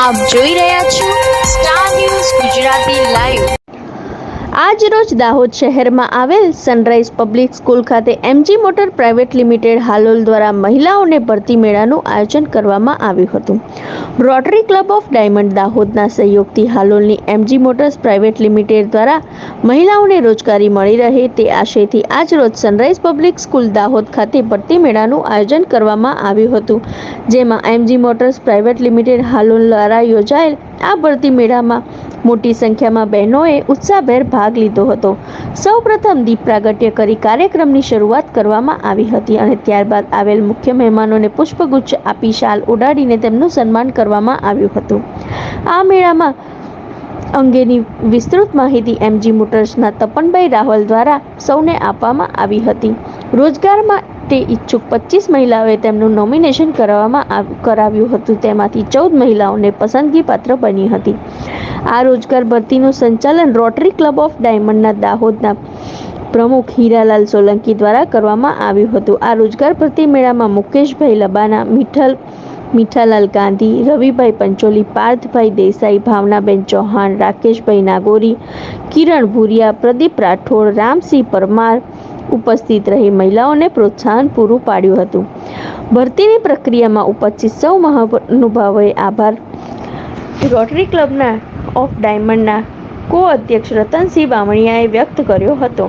આપ જોઈ રહ્યા છો સ્ટાર ન્યૂઝ ગુજરાતી લાઈવ આજ રોજ દાહોદ શહેરમાં આવેલ સનરાઈઝ પબ્લિક સ્કૂલ ખાતે MG Motor Private Limited Halol દ્વારા મહિલાઓને ભરતી મેળાનું આયોજન કરવામાં આવ્યું હતું. રોટરી ક્લબ ઓફ ડાયમંડ દાહોદના સહયોગથી હાલોલની એમજી મોટર્સ પ્રાઇવેટ લિમિટેડ દ્વારા મહિલાઓને રોજગારી મળી રહે તે આશયથી આજ રોજ સનરાઈઝ પબ્લિક સ્કૂલ દાહોદ ખાતે ભરતી મેળાનું આયોજન કરવામાં આવ્યું હતું. જેમાં MG Motors Private Limited Halol દ્વારા યોજાયેલ આ ભરતી મેળામાં મોટી સંખ્યામાં બહેનોએ ઉત્સાહભેર ભાગ લીધો હતો. સૌપ્રથમ દીપ પ્રાગટ્ય કરી કાર્યક્રમની શરૂઆત કરવામાં આવી હતી અને ત્યારબાદ આવેલ મુખ્ય મહેમાનોને પુષ્પગુચ્છ આપી શાલ ઉડાડીને તેમનું સન્માન કરવામાં આવ્યું હતું. આ મેળામાં અંગેની વિસ્તૃત માહિતી એમજી મોટર્સના તપનભાઈ રાહુલ દ્વારા સૌને આપવામાં આવી હતી. રોજગાર માટે ઈચ્છુક પચીસ મહિલાઓએ તેમનું નોમિનેશન કરવામાં કરાવ્યું હતું. તેમાંથી ચૌદ મહિલાઓને પસંદગી પાત્ર બની હતી. આ રોજગાર ભરતીનું સંચાલન રોટરી ક્લબ ઓફ ડાયમંડના દાહોદના પ્રમુખ હીરાલાલ સોલંકી દ્વારા કરવામાં આવ્યું હતું. આ રોજગાર ભરતી મેળામાં મુકેશભાઈ લબાના, મીઠલ, મીઠાલાલ ગાંધી, રવિભાઈ પંચોલી, પાર્થભાઈ દેસાઈ, ભાવનાબેન ચૌહાણ, રાકેશભાઈ નાગોરી, કિરણ ભુરિયા, પ્રદીપ રાઠોડ, રામસિંહ પરમાર ઉપસ્થિત રહી મહિલાઓને પ્રોત્સાહન પૂરું પાડ્યું હતું. ભરતીની પ્રક્રિયામાં ઉપસ્થિત સૌ મહાનુભાવોએ આભાર. રોટરી ક્લબના ઓફ ડાયમંડના કો અધ્યક્ષ રતનસિંહ બામણિયાએ વ્યક્ત કર્યો હતો.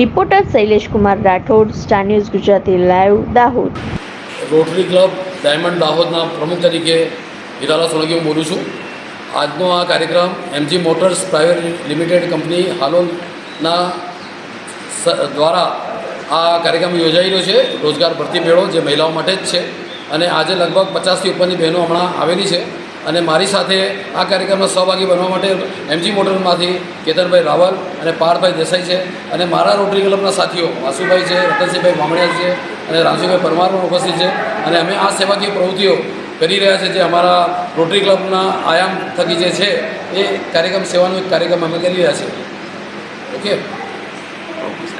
Reporter Shaileshkumar Rathod, Star News Gujarati live Dahod. Rotary Club Diamond દાહોદના પ્રમુખ તરીકે હિરાલા સોલંકી હું બોલું છું. આજનો આ કાર્યક્રમ MG Motors Private Limited company હાલોલના દ્વારા આ કાર્યક્રમ યોજાઈ રહ્યો છે. રોજગાર ભરતી મેળો જે મહિલાઓ માટે જ છે. અને આજે લગભગ પચાસથી ઉપરની બહેનો હમણાં આવેલી છે. અને મારી સાથે આ કાર્યક્રમમાં સહભાગી બનવા માટે એમજી મોટરમાંથી કેતનભાઈ રાવલ અને પાર્થભાઈ દેસાઈ છે. અને મારા રોટરી ક્લબના સાથીઓ વાસુભાઈ છે, રતનસિંહભાઈ બામણિયા છે અને રાજુભાઈ પરમાર પણ ઉપસ્થિત છે. અને અમે આ સેવાકીય પ્રવૃત્તિઓ કરી રહ્યા છે જે અમારા રોટરી ક્લબના આયામ થકી જે છે એ કાર્યક્રમ સેવાનો એક કાર્યક્રમ અમે કરી રહ્યા છીએ. ઓકે? August.